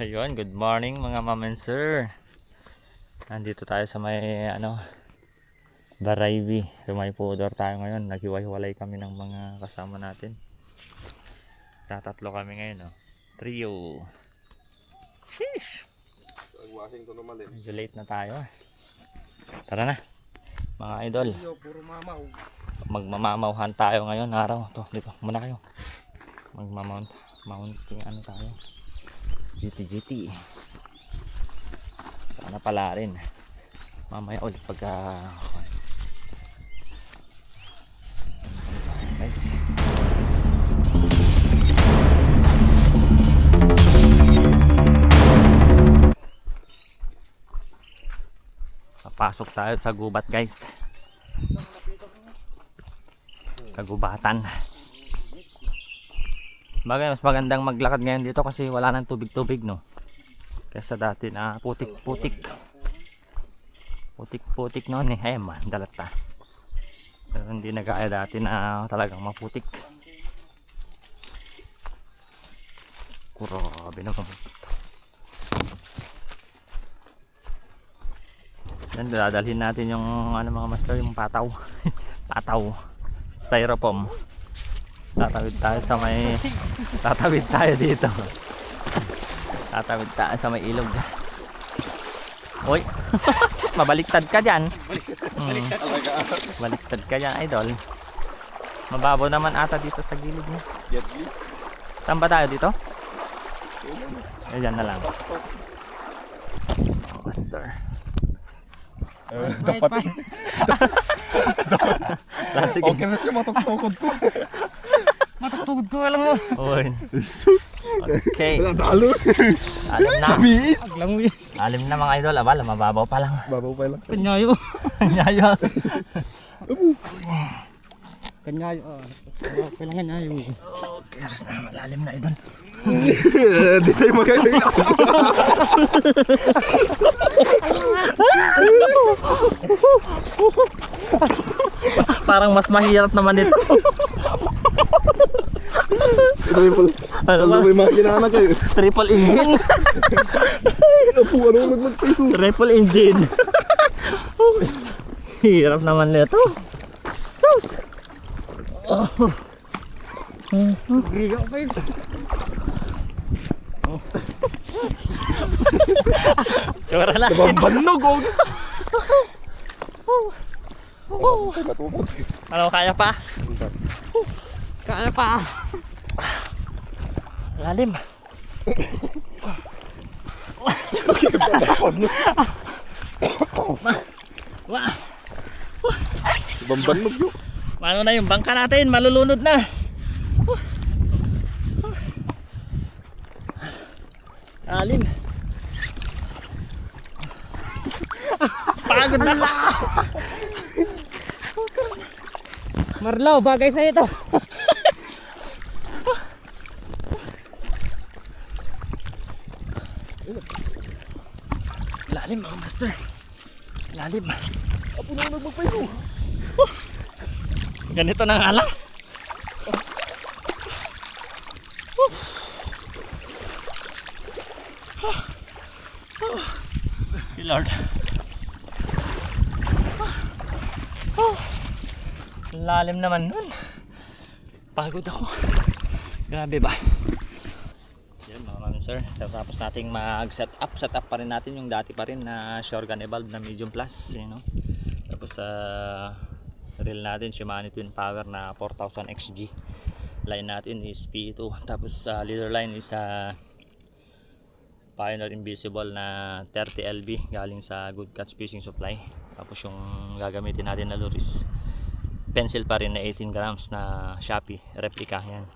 Ayun, good morning mga ma'am and sir. Nandito tayo sa may ano Baraybi. Sa may pudor tayo ngayon. Naghiwa-hiwalay kami ng mga kasama natin. Tatatlo kami ngayon, oh. Trio. Sheesh. Washington umalis. Medyo late na tayo. Tara na. Mga idol. Puro mamaw. Magmamamauhan tayo ngayon araw. To, dito muna kayo. Magmamount mounting ano tayo. GT GT. Sana pala rin. Mamaya ulit pagka Guys. Papasok tayo sa gubat guys. Kagubatan. Bagay, mas magandang maglakad ngayon dito kasi wala nang tubig-tubig, no? Kesa dati na putik-putik. Putik-putik noon eh. Ayun man, dalat. Pero hindi na kaya dati na talagang maputik. Grabe naman. Yan, dadalhin natin yung ano mga master, yung pataw. pataw. Styrofoam. Tatawid tayo sa may tatawid tayo dito. Tatawid tayo sa may ilog. Uy, mabaliktad ka dyan. Hmm, baliktad ka dyan, idol. Mababaw naman ata dito sa gilid niya. Jet Li. Saan ba tayo dito? Ayan na lang. Oh, Master. Dapat. Ah, sige. Okay na siya matugtugod ko. Matutugod ko alam mo. Uy. Okay. Nadalo. Alim na. Tamis. Aglang mo Alim na mga idol. Abala, mababaw pa lang. Babaw pa lang. Kanyayo. Yayo. Kanyayo. Ah. Kailangan kanyayo. Okay, aras na. Malalim na idol. Di tayo magaling. Parang mas mahirap naman ito. Triple. Ano ba? Ano may mga kinaanak kayo? Triple engine. Ano po, ano nag magpiso? Triple engine. Hirap naman nito. Sus. Griyo pa yun. Tsura na. Bambanog oh. Matupot. Ano kaya pa? Kaya pa. Lalim. Bambanog yun. Ano na yung bangka natin? Malulunod na. Lalim. Pagod na ka. Marlaw, bagay sa ito. Lalim mga master. Lalim. Apo na nagmagpayo. Ganito na nga lang. Lord. Lalim naman nun. Pagod ako. Grabe ba? Sir. Tapos nating mag-set up. Set up pa rin natin yung dati pa rin na Shorgan Evolve na medium plus. You know? Tapos sa reel natin Shimano Twin Power na 4000 XG. Line natin is P2. Tapos sa leader line is sa Pioneer Invisible na 30 LB galing sa Good Catch Fishing Supply. Tapos yung gagamitin natin na lure is pencil pa rin na 18 grams na Shopee replica yan.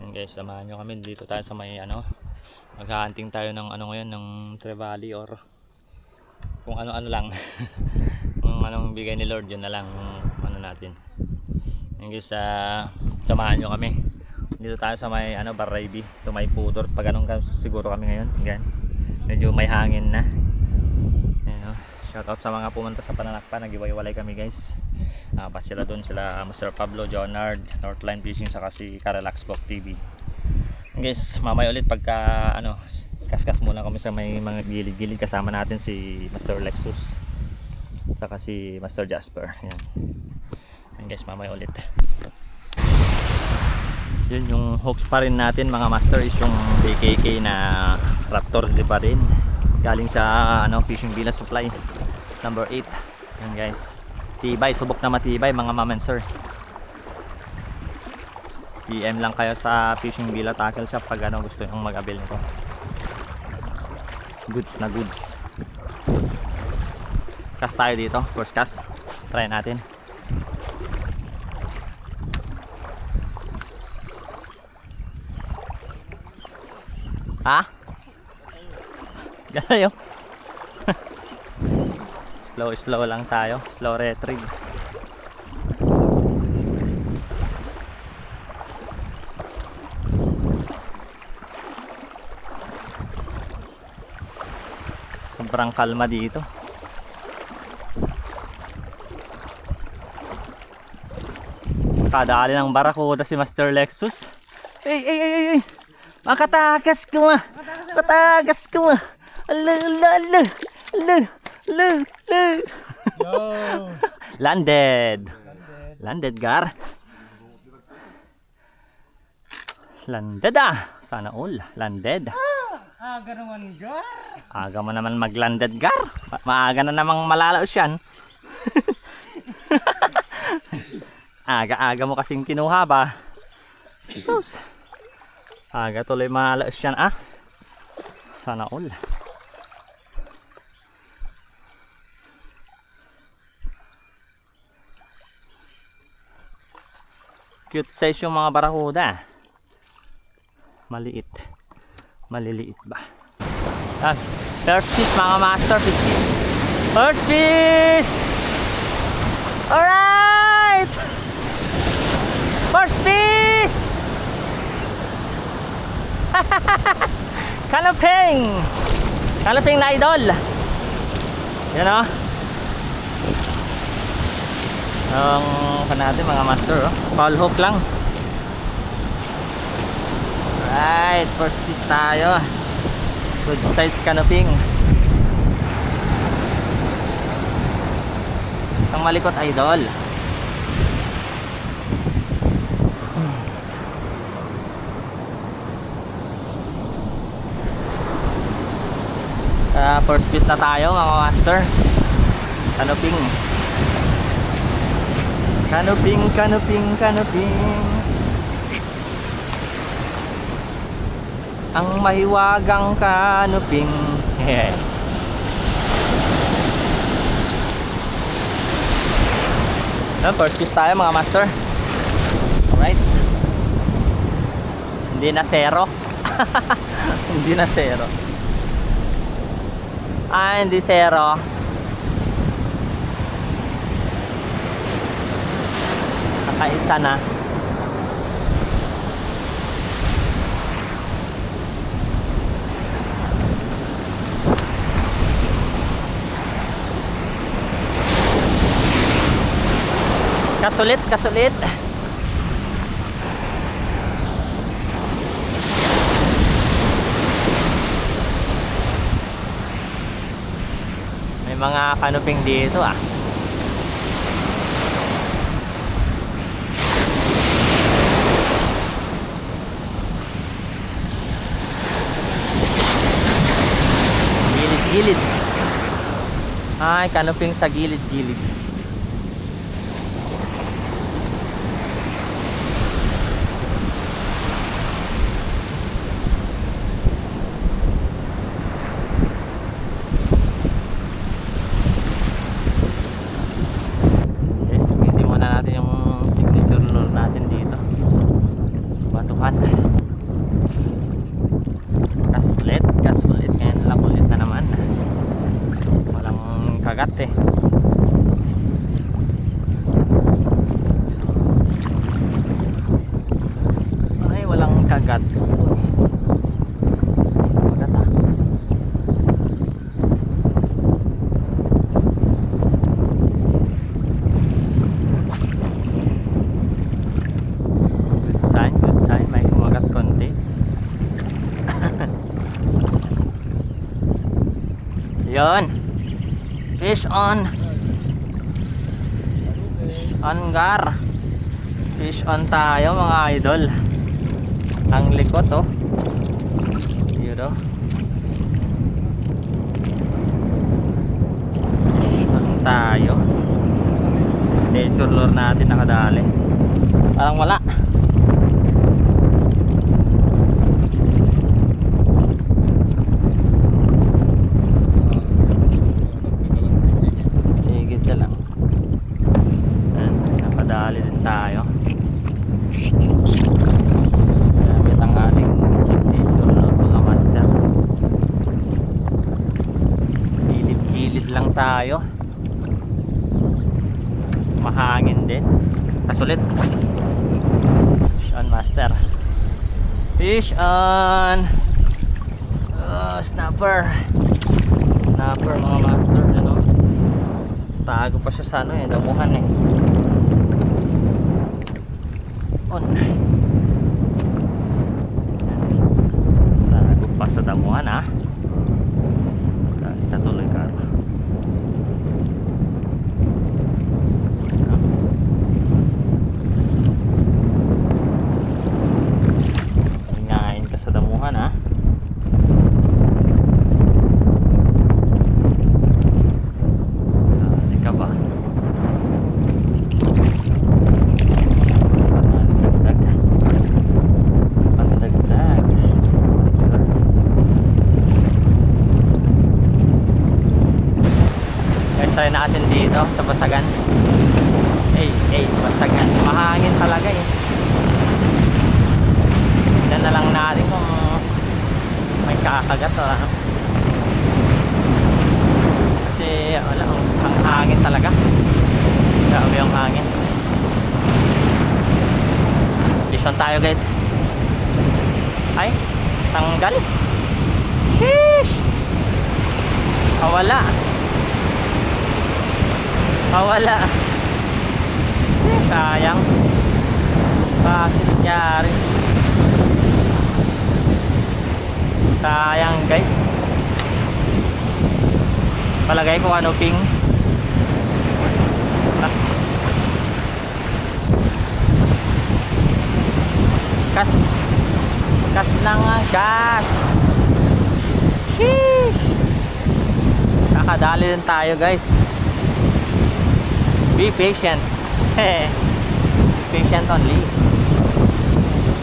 Yan guys, samahan nyo kami dito tayo sa may ano maghahunting tayo ng ano ngayon ng Trevally or kung ano-ano lang. kung anong bigay ni Lord yun na lang yung ano natin. Yan guys, ah, samahan nyo kami. Dito tayo sa may ano Baraybi, to may pudor. Pag anong siguro kami ngayon. Yan. Medyo may hangin na. Ayan, oh. Shoutout sa mga pumunta sa Pananakpa. Nag-iwalay kami guys. Uh, pa sila doon sila Master Pablo, Jonard, Northline Fishing saka si Karelax Book TV. Guys, mamaya ulit pagka ano, kaskas kami sa may mga gilid-gilid. Kasama natin si Master Lexus saka si Master Jasper. Yan yan guys mamaya ulit. Yun yung hooks pa rin natin mga master is yung BKK na Raptor Z pa rin. Galing sa ano fishing villa supply number 8 yan guys. Tibay subok na matibay mga ma'am and sir PM lang kayo sa fishing villa tackle shop pag ano gusto nyong mag-avail nito. Goods na goods. Cast tayo dito first cast try natin. Ha? ganayo slow slow lang tayo. Slow retrieve sobrang kalma dito. Kadali ng barakuda si Master Lexus. Ay ay ay ay makatakas ko ma. Makatakas ko ma. Ala ala ala. Ala ala ala. Landed. Landed gar. Landed ah sana all landed Aga naman gar. Aga mo naman maglanded gar. Ma- Maaga na namang malalaos yan. Aga-aga mo kasing kinuha ba? Sus. Aga tuloy malalaos yan ah. Sana all. Cute size yung mga barakuda. Maliit. Maliliit ba? First piece mga master. Piece. First piece! Alright! First piece! Kanaping! Kanaping na idol! Yan o. Ang pa natin mga master oh. Foul hook lang. Alright, first piece tayo. Good size canoping. Ang malikot idol. Ah, first piece na tayo mga master. Canoping. Canoping, canoping, canoping. Ang mahiwagang kanuping. Yan, first piece tayo mga master. Alright. Hindi na zero. Hindi na zero. Ah hindi zero. Kakaisa na Kasulit, kasulit. May mga kanuping dito ah. Gilid-gilid. Ay, kanuping sa gilid-gilid. Guys, gamitin muna natin yung signature lure natin dito. Batuhan. Kas ulit, kas ulit. Ngayon lang ulit na naman. Walang kagat eh. Ay, walang kagat. Kagat ah. Good sign, good sign. May kumagat konti. Yon. Fish on. Fish on gar. Fish on tayo mga idol. Ang likot oh. Yun oh. Fish on tayo. Nature lure natin nakadali. Parang wala. Higit na lang. Ayan, napadali din tayo. Gamit ang ating signature no, mga master. Gilid-gilid lang tayo. Mahangin din. Kasulit. Fish on master. Fish on. Oh, snapper. Snapper mga master. Ano? Tago pa siya sa ano eh, damuhan eh. On. Tago pa sa damuhan ah. Kita tuloy ka. Hingain ka sa damuhan ah. Dali ka ba? Pandagdag. Pandagdag. Master. Guys, try natin dito sa Basagan. Eh, eh, Basagan. Mahangin talaga eh. Tignan na lang natin kung may kakagat o ano. Kasi wala, ang, ang hangin talaga. Grabe yung hangin. Vision tayo guys. Ay, tanggal. Sheesh! Wala. Wala. Eh, sayang. Bakit nangyari? Sayang guys. Palagay ko ano ping. Kas. Kas lang nga, gas. Sheesh. Kakadali din tayo guys. Be patient. patient only.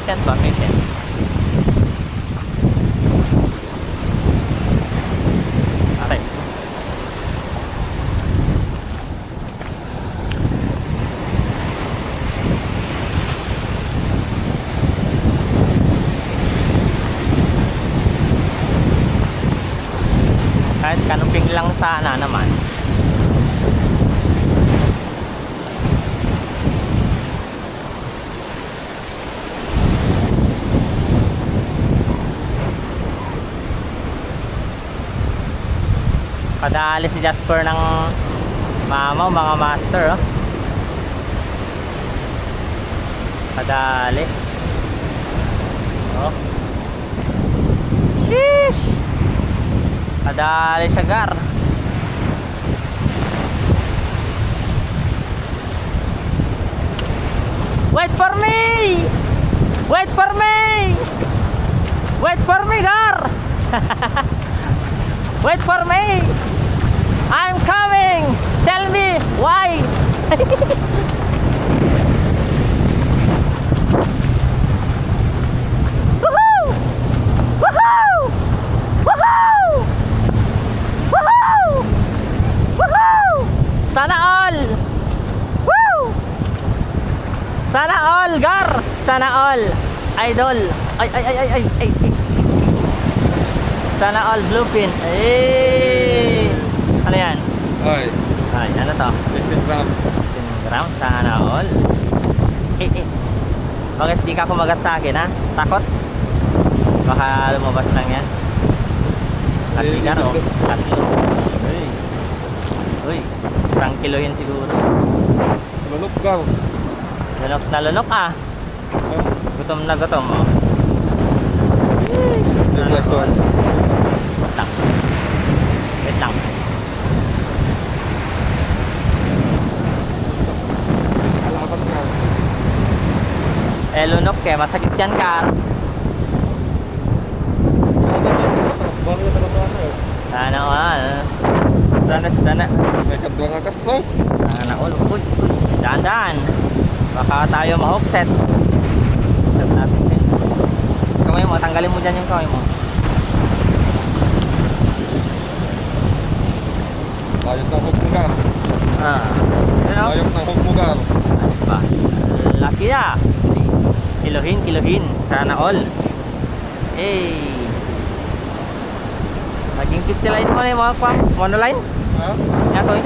Patient ba? Patient. Padali si Jasper ng mama mga master oh. Padali. Oh. Sheesh. Padali siya gar. Wait for me! Wait for me! Wait for me, gar! Wait for me! I'm coming! Tell me why! Woohoo! Woohoo! Woohoo! Woohoo! Woohoo! Sana all! Woo! Sana all, Gar! Sana all! Idol! Ay, ay, ay, ay, ay, ay, ay. Sana all bluefin. Eh! Ano yan? Ay, Ay, ano to? 15 grams. 15 grams, sana all. Eh, eh. Bakit di ka kumagat sa akin, ha? Takot? Baka lumabas lang yan. Laki ka, no? Tatlo. Uy. Uy, isang kilo yun siguro. Lunok ka. Lunok na lunok, ah. Ah, Gutom na gutom, oh. Yung lesson. Wait lang. Wait lang. Kaya masakit yan ka. Sana all. Sana, sana. May kadwa nga kaso. Sana all. Uy, uy. Daan-daan. Baka tayo ma-hookset. Set natin guys. Kamay mo, tanggalin mo dyan yung kamay mo. Ayot ng hugmugar. Ah. Yun o. Ayot ng hugmugar. Laki na. Kilohin, kilohin. Sana all. Hey. Naging pistiline mo na yung mga kwam. Monoline. Ha? Yan to eh.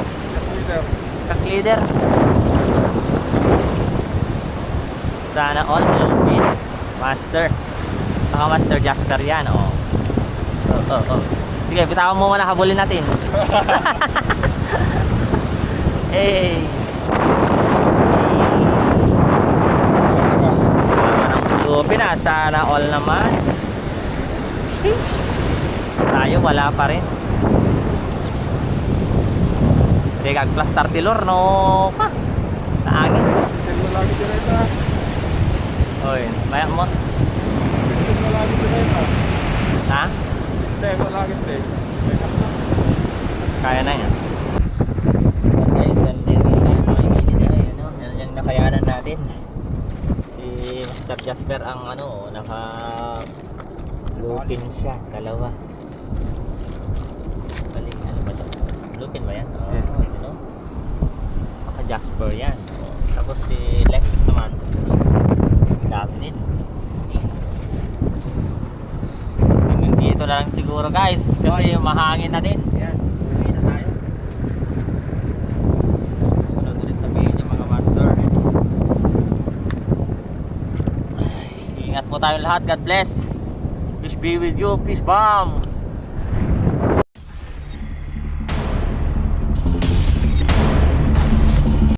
Leader. Truck leader. Sana all Philippine. Master. Baka Master Jasper yan, oh. Oh, oh, oh. Sige, bitawan mo muna, habulin natin. hey. Philippine, ah. Sana all naman. Tayo, wala pa rin. Kag plus tartilor no pa. Naangin. Oy, maya mo. Ha? Kaya na yan. Guys, sa may gilid na nakayanan natin. Mr. Jasper ang ano, naka lupin siya, dalawa. Galing, ano ba ito? Lupin ba yan? Oo, Hmm. ito no? Naka Jasper yan. Oo. Tapos si Lexus naman, dami din. Hanggang dito na lang siguro guys, kasi mahangin na din. Yan, uwi na tayo. Sunod ulit sabihin yung mga master. Ay, ingat po tayo lahat. God bless. Peace be with you. Peace bomb.